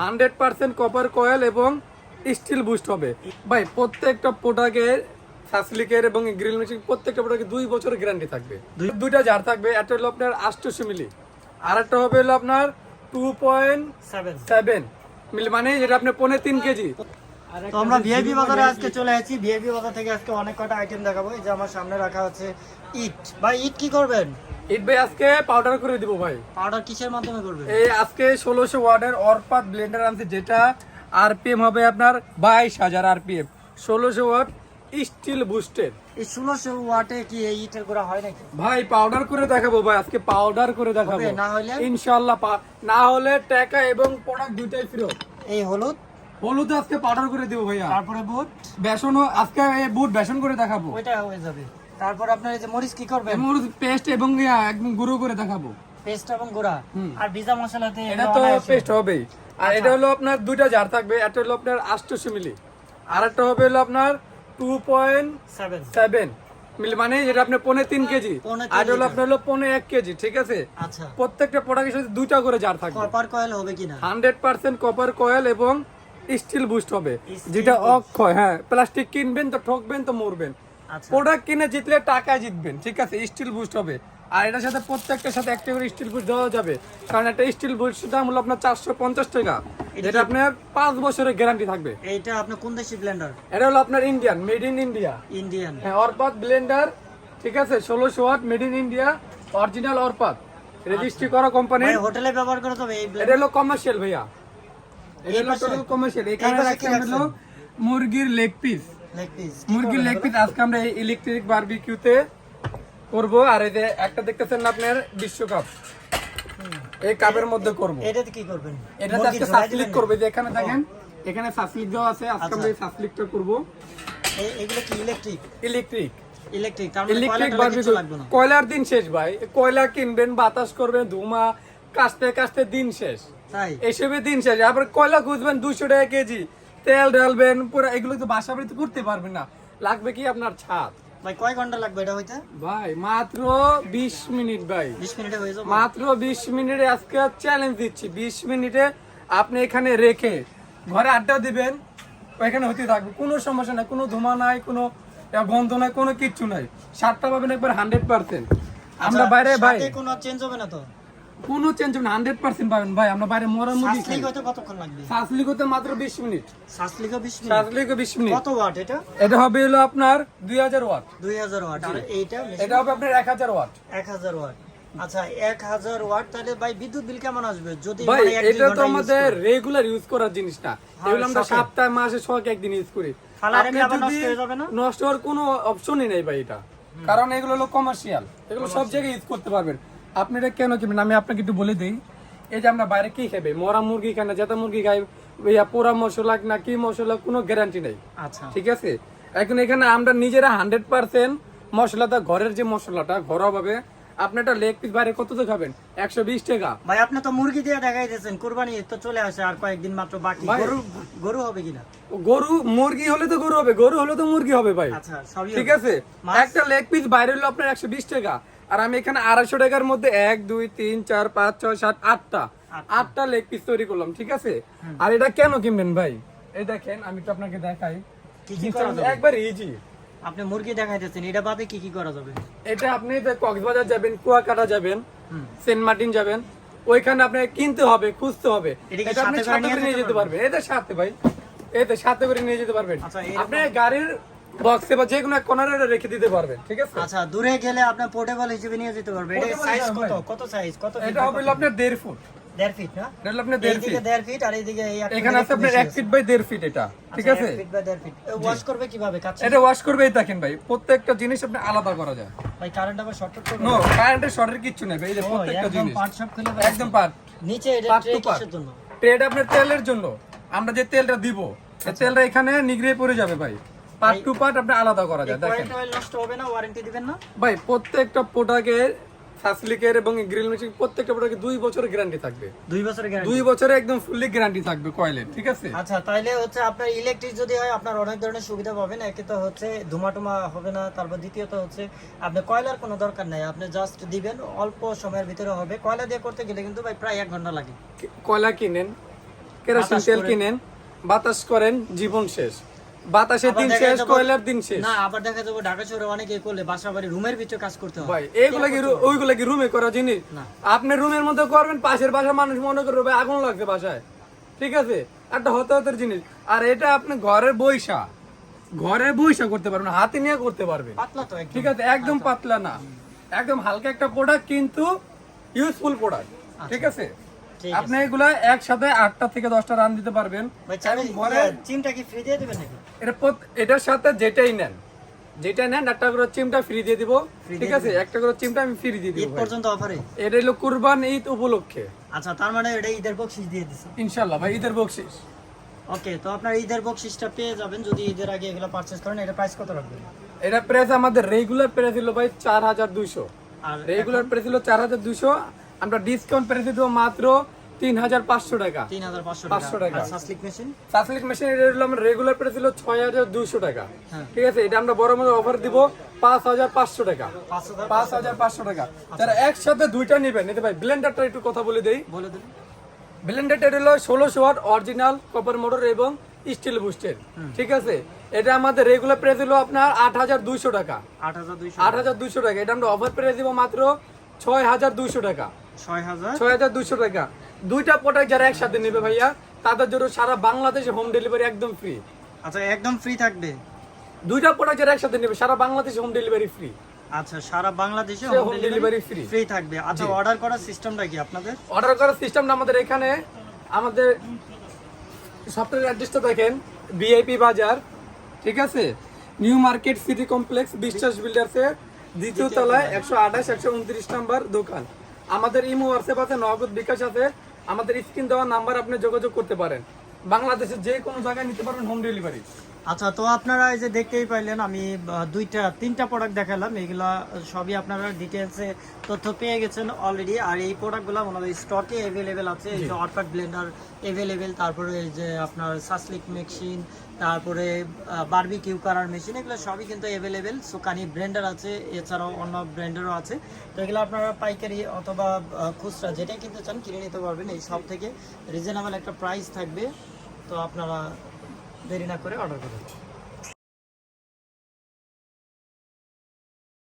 Hundred percent copper coil এবং steel boost হবে। ভাই প্রত্যেকটা প্রোডাক্টের সাসলিকের এবং গ্রিল মেশিন প্রত্যেকটা প্রোডাক্টে দুই বছরের গ্যারান্টি থাকবে। দুইটা জার থাকবে একটা হলো আপনার আষ্টশো মিলি আর একটা হবে হলো আপনার two point seven seven milli মানে যেটা আপনার পনেরো তিন কেজি। তো আমরা ভিআইপি বাজারে আজকে চলে আসছি। ভিআইপি বাজার থেকে আজকে অনেক কটা আইটেম দেখাবো। এই যে আমার সামনে রাখা আছে ইট। ভাই ইট কি করবেন? ইট ভাই আজকে পাউডার করে দিব ভাই। পাউডার কিসের মাধ্যমে করবেন? এই আজকে ষোলোশো ওয়ার্ডের অরপাত ব্লেন্ডার আনছে যেটা আরপিএম হবে আপনার বাইশ হাজার আরপিএম ষোলোশো ওয়াট স্টিল বুস্টেড এই ষোলোশো ওয়াটে কি এই ইটের গোড়া হয় নাকি? ভাই পাউডার করে দেখাবো ভাই আজকে পাউডার করে দেখাবো। না হলে? ইনশাল্লাহ না হলে টাকা এবং প্রোডাক্ট দুইটাই ফেরত এই হলুদ? হলুদ আজকে পাউডার করে দিব ভাইয়া। তারপরে বুট? বেসনও আজকে এই বুট বেসন করে দেখাবো। ওইটা হয়ে যাবে। তারপর আপনার এই যে মরিচ কি করবেন? পেস্ট এবং একদম গুঁড়ো করে দেখাবো। পেস্ট এবং গোড়া। আর ভিজা মশলাতে এটা তো পেস্ট আর এটা হলো আপনার দুইটা জার থাকবে একটা হলো আপনার মিলি। আর একটা হবে হলো আপনার two point seven seven milli মানে যেটা আপনার পনেরো তিন কেজি। আর হলো আপনার হলো পনেরো এক কেজি ঠিক আছে? আচ্ছা। প্রত্যেকটা প্রোডাক্টের সাথে দুইটা করে জার থাকবে। কপার কয়েল হবে কিনা? হান্ড্রেড পার্সেন্ট কপার কয়েল এবং স্টিল বুস্ট হবে যেটা। অক্ষয় হ্যাঁ প্লাস্টিক কিনবেন তো ঠকবেন তো মরবেন। আচ্ছা প্রোডাক্ট কিনে জিতলে টাকা জিতবেন ঠিক আছে? স্টিল বুস্ট হবে। আর এটার সাথে প্রত্যেকটার সাথে একটা করে স্টিল বুস্ট দেওয়া যাবে। কারণ একটা স্টিল বুস্টের দাম হলো আপনার চারশো পঞ্চাশ টাকা। যেটা আপনার পাঁচ বছরের গ্যারান্টি থাকবে। এইটা আপনার কোন দেশি ব্লেন্ডার এটা হলো আপনার Indian made in India Indian হ্যাঁ অরপাত ব্লেন্ডার ঠিক আছে? ষোলোশো watt made in India original অরপাত। Registry করা কোম্পানি হোটেলে ব্যবহার করে তবে এটা হলো কমার্শিয়াল ভাইয়া। এটা হলো টোটাল কমার্শিয়াল এখানে আমরা হলো মুরগির লেগ পিস মুরগির লেগ পিস আজকে আমরা এই ইলেকট্রিক বারবিকিউতে করব। আর এই যে একটা দেখতেছেন না আপনার বিশ্বকাপ? এই কাপের মধ্যে করব। এটাতে কি করবেন? এটা মুরগি আজকে সাসলিক করবে যে এখানে দেখেন এখানে সাসলিক দেওয়া আছে আজকে আচ্ছা। আমরা এই সাসলিকটা করব। এগুলো কি ইলেকট্রিক ইলেকট্রিক ইলেকট্রিক তার মানে ইলেকট্রিক বারবিকিউ লাগবে না। কয়লার দিন শেষ ভাই। কয়লা কিনবেন বাতাস করবেন ধুমা কাস্তে কাস্তে দিন শেষ। তাই? এসবে দিন শেষ। আবার কয়লা খুঁজবেন দুশো টাকা কেজি। তেল ঢালবেন পুরো এগুলো তো বাসা বাড়িতে করতে পারবেন না। লাগবে কি আপনার ছাদ? ভাই কয় ঘণ্টা লাগবে এটা হইতে? ভাই মাত্র বিশ মিনিট ভাই। বিশ মিনিটে হয়ে যাবে। মাত্র বিশ মিনিটে আজকে চ্যালেঞ্জ দিচ্ছি। বিশ মিনিটে আপনি এখানে রেখে ঘরে আড্ডা দিবেন এখানে হতে থাকবে। কোনো সমস্যা নাই কোনো ধোঁয়া নাই কোনো গন্ধ নাই কোনো কিচ্ছু নাই। সাতটা পাবেন একবার হান্ড্রেড পার্সেন্ট আমরা বাইরে ভাই কোনো চেঞ্জ হবে না তো? কোনো চেঞ্জ হবে হান্ড্রেড পার্সেন্ট পাবেন। ভাই আমরা বাইরে মরা মুরগি সাসলিক হইতে কতক্ষণ লাগবে? মাত্র বিশ মিনিট। বিশ মিনিট? সাসলিক বিশ মিনিট। কত ওয়াট এটা? এটা হবে হলো আপনার দুই হাজার ওয়াট দুই হাজার ওয়াট আর এইটা এটা হবে আপনার এক হাজার ওয়াট এক হাজার ওয়াট আচ্ছা এক হাজার ওয়াট তাহলে ভাই বিদ্যুৎ বিল কেমন আসবে? যদি ভাই মানে এটা তো আমাদের রেগুলার ইউজ করার জিনিস না। এগুলো আমরা সপ্তাহে মাসে শখ একদিন ইউজ করি। হয়ে না? নষ্ট হওয়ার কোনো অপশনই নেই ভাই এটা। কারণ এগুলো হলো কমার্শিয়াল এগুলো সব জায়গায় ইউজ করতে পারবেন। আপনি এটা কেন কিনবেন? আমি আপনাকে একটু বলে দিই। এই যে আমরা বাইরে কি খাবে মরা মুরগি খাই না জেতা মুরগি খাই ইয়া পোড়া মশলা না কি মশলা কোনো গ্যারান্টি নেই। আচ্ছা। ঠিক আছে? এখন এখানে আমরা নিজেরা হান্ড্রেড পার্সেন্ট মশলাটা ঘরের যে মশলাটা ঘরোয়া ভাবে আপনি একটা লেগ পিস বাইরে কত তো খাবেন? একশো বিশ টাকা। ভাই আপনি তো মুরগি দিয়ে দেখাই দিয়েছেন কোরবানি তো চলে আসে আর কয়েকদিন মাত্র বাকি। গরু গরু হবে কিনা? গরু মুরগি হলে তো গরু হবে গরু হলে তো মুরগি হবে ভাই। আচ্ছা ঠিক আছে? একটা লেগ পিস বাইরে হলো আপনার একশো বিশ টাকা। আর আমি এখানে আড়াইশো টাকার মধ্যে এক দুই তিন চার পাঁচ ছয় সাত আটটা। আটটা। লেগ পিস তৈরি করলাম ঠিক আছে? আর এটা কেন কিনবেন ভাই? এই দেখেন আমি তো আপনাকে দেখাই? একবার ইজি আপনি মুরগি দেখাই দিয়েছেন এটা বাদে কি কি করা যাবে? এটা আপনি কক্সবাজার যাবেন কুয়াকাটা যাবেন সেন্ট মার্টিন যাবেন ওইখানে আপনাকে কিনতে হবে খুঁজতে হবে। এটা আপনি সাথে করে নিয়ে যেতে পারবেন? এটা সাথে ভাই। এতে সাথে করে নিয়ে যেতে পারবেন। আচ্ছা, আপনি গাড়ির বক্সে বা যে কোনো এক কর্নারে রেখে দিতে পারবেন ঠিক আছে? আচ্ছা দূরে গেলে আপনার পোর্টেবল হিসেবে নিয়ে যেতে পারবে এটা সাইজ কত। কত সাইজ কত এটা হবে আপনার দেড় ফুট feet? দেড় ফিট না? এটা হলো আপনার দেড় এইদিকে ফিট দেড় ফিট আর এইদিকে এই এখানে আছে একটু আপনার বেশি ফিট বাই দেড় ফিট এটা ঠিক আচ্ছা, আছে? এক ফিট বাই দেড় ফিট ওয়াশ করবে কীভাবে? কাছে এটা ওয়াশ করবে এই দেখেন ভাই প্রত্যেকটা জিনিস আপনি আলাদা করা যায়। ভাই কারেন্ট আবার শর্ট করবে নো কারেন্টের শর্টের কিচ্ছু নেই এই যে প্রত্যেকটা একদম জিনিস। পার্ট সব খুলে একদম পার্ট নিচে এটা ট্রে কিসের জন্য? ট্রেড আপনার তেলের জন্য। আমরা যে তেলটা দিব আচ্ছা। তেলটা এখানে নিগড়ে পড়ে যাবে ভাই। পার্ট টু পার্ট আপনি আলাদা করা যায় দেখেন। নষ্ট হবে না ওয়ারেন্টি দিবেন না? ভাই প্রত্যেকটা প্রোডাক্টের সাসলিকের এবং গ্রিল মেশিন প্রত্যেকটা প্রোডাক্টে দুই বছরের গ্যারান্টি থাকবে। দুই বছরের গ্যারান্টি দুই বছরে একদম ফুললি গ্যারান্টি থাকবে কয়েলের ঠিক আছে? আচ্ছা তাইলে হচ্ছে আপনার ইলেকট্রিক যদি হয় আপনার অনেক ধরনের সুবিধা পাবেন। একে তো হচ্ছে ধুমাটুমা হবে না তারপর দ্বিতীয়ত হচ্ছে আপনি কয়লার কোনো দরকার নাই। আপনি জাস্ট দিবেন অল্প সময়ের ভিতরে হবে। কয়লা দিয়ে করতে গেলে কিন্তু ভাই প্রায় এক ঘণ্টা লাগে। কয়লা কিনেন কেরোসিন তেল কিনেন বাতাস করেন জীবন শেষ। বাতাসে দিন শেষ কয়লার দিন শেষ। না আবার দেখা যাবে ঢাকা শহরে অনেকে করলে বাসা বাড়ি রুমের ভিতরে কাজ করতে হয়। ভাই এইগুলা কি ওইগুলা কি রুমে করা জিনিস? না। আপনি রুমের মধ্যে করবেন পাশের বাসার মানুষ মনে করবে আগুন লাগছে বাসায়। ঠিক আছে? একটা হতে হতের জিনিস। আর এটা আপনি ঘরে বইসা ঘরে বইসা করতে পারবেন হাতে নিয়ে করতে পারবেন পাতলা তো ঠিক আছে? একদম পাতলা না। একদম হালকা একটা প্রোডাক্ট কিন্তু ইউজফুল প্রোডাক্ট ঠিক আছে? ঠিক আপনি এগুলা একসাথে আটটা থেকে দশটা রান দিতে পারবেন। ভাই চাবি ঘরে চিমটা কি ফ্রি দিয়ে দিবেন নাকি? এটা এটার সাথে যেটাই নেন। যেটা নেন একটা করে চিমটা ফ্রি দিয়ে দিব। ঠিক আছে? একটা করে চিমটা আমি ফ্রি দিয়ে দিব ঈদ পর্যন্ত অফারে এটা হলো কুরবান ঈদ উপলক্ষে। আচ্ছা তার মানে এটা ঈদের বকশিস দিয়ে দিছে। ইনশাল্লাহ ভাই ঈদের বকশিস ওকে তো আপনার ঈদের বকশিসটা পেয়ে যাবেন। যদি ঈদের আগে এগুলো পারচেজ করেন এটা প্রাইস কত রাখবেন? এটা প্রাইস আমাদের রেগুলার প্রাইস হলো ভাই চার হাজার দুইশো। আর রেগুলার প্রাইস হলো চার হাজার দুইশো। আমরা ডিসকাউন্ট প্রাইস দেবো মাত্র তিন হাজার পাঁচশো টাকা। তিন হাজার পাঁচশো টাকা। সাসলিক মেশিন সাসলিক মেশিন এটা হলো আমার রেগুলার প্রাইস হলো ছয় হাজার দুইশো টাকা। হ্যাঁ। ঠিক আছে? এটা আমরা বড় মতো অফার দিব পাঁচ হাজার পাঁচশো টাকা। পাঁচ হাজার পাঁচশো টাকা। যারা একসাথে দুইটা নেবেন এতে ভাই ব্লেন্ডারটা একটু কথা বলে দেই। বলে দিন। ব্লেন্ডারটা হলো ষোলোশো ওয়াট অরিজিনাল কপার মোটর এবং স্টিল বুস্টের ঠিক আছে? এটা আমাদের রেগুলার প্রাইস হলো আপনার আট হাজার দুইশো টাকা। আট হাজার দুইশো টাকা। এটা আমরা অফার প্রাইস দিব মাত্র ছয় হাজার দুইশো টাকা। ছয় হাজার? ছয় হাজার দুইশো টাকা। দুইটা প্রোডাক্ট যারা একসাথে নেবে ভাইয়া তাদের জন্য সারা বাংলাদেশে হোম ডেলিভারি একদম ফ্রি আচ্ছা একদম ফ্রি থাকবে? দুইটা প্রোডাক্ট যারা একসাথে নেবে সারা বাংলাদেশে হোম ডেলিভারি ফ্রি আচ্ছা সারা বাংলাদেশে হোম ডেলিভারি free। ফ্রি থাকবে। আচ্ছা অর্ডার করার সিস্টেমটা কি আপনাদের? অর্ডার করার সিস্টেমটা আমাদের এখানে আমাদের সফটওয়্যার অ্যাড্রেসটা দেখেন ভিআইপি বাজার ঠিক আছে? নিউ মার্কেট সিটি কমপ্লেক্স বিশ্বাস বিল্ডার্সের দ্বিতীয় তলায়। একশো আঠাশ একশো উনত্রিশ নাম্বার দোকান। আমাদের ইমো হোয়াটসঅ্যাপ আছে, নগদ বিকাশ আছে। আমাদের স্ক্রিন দেওয়া নাম্বার আপনি যোগাযোগ করতে পারেন। বাংলাদেশের যে কোনো জায়গায় নিতে পারবেন হোম ডেলিভারি আচ্ছা তো আপনারা এই যে দেখতেই পাইলেন আমি দুইটা তিনটা প্রোডাক্ট দেখালাম। এগুলা সবই আপনারা ডিটেলসে তথ্য পেয়ে গেছেন অলরেডি আর এই প্রোডাক্টগুলো ওনাদের স্টকে অ্যাভেলেবেল আছে। এই যে হটপট ব্লেন্ডার অ্যাভেলেবেল তারপরে এই যে আপনার সাসলিক মেশিন তারপরে বারবিকিউ করার মেশিন এগুলো সবই কিন্তু অ্যাভেলেবেল সুকানি ব্র্যান্ডার আছে এছাড়াও অন্য ব্র্যান্ডারও আছে। তো এগুলো আপনারা পাইকারি অথবা খুচরা যেটাই কিনতে চান কিনে নিতে পারবেন। এই সব থেকে রিজনেবল একটা প্রাইস থাকবে। তো আপনারা দেরি না করে অর্ডার করুন